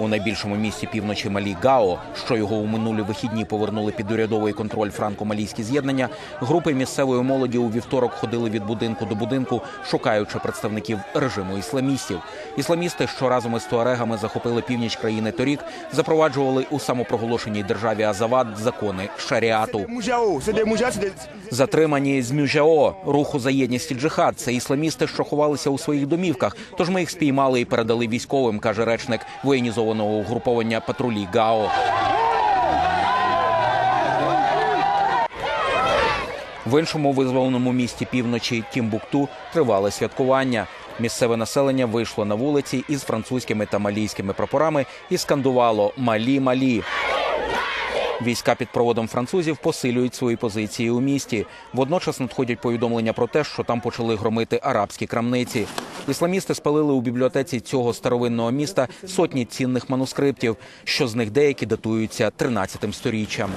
У найбільшому місті півночі Малі Гао, що його у минулі вихідні повернули під урядовий контроль франко-малійські з'єднання, групи місцевої молоді у вівторок ходили від будинку до будинку, шукаючи представників режиму ісламістів. Ісламісти, що разом із туарегами захопили північ країни торік, запроваджували у самопроголошеній державі Азават закони шаріату. Затримані з Мюжао, руху за єдність і джихад. Це ісламісти, що ховалися у своїх домівках. Тож ми їх спіймали і передали військовим, каже речник воєнізованого угруповання патрулі ГАО. В іншому визволеному місті півночі Тімбукту тривали святкування. Місцеве населення вийшло на вулиці із французькими та малійськими прапорами і скандувало Малі Малі. Війська під проводом французів посилюють свої позиції у місті. Водночас надходять повідомлення про те, що там почали громити арабські крамниці. Ісламісти спалили у бібліотеці цього старовинного міста сотні цінних манускриптів, що з них деякі датуються 13 сторіччям.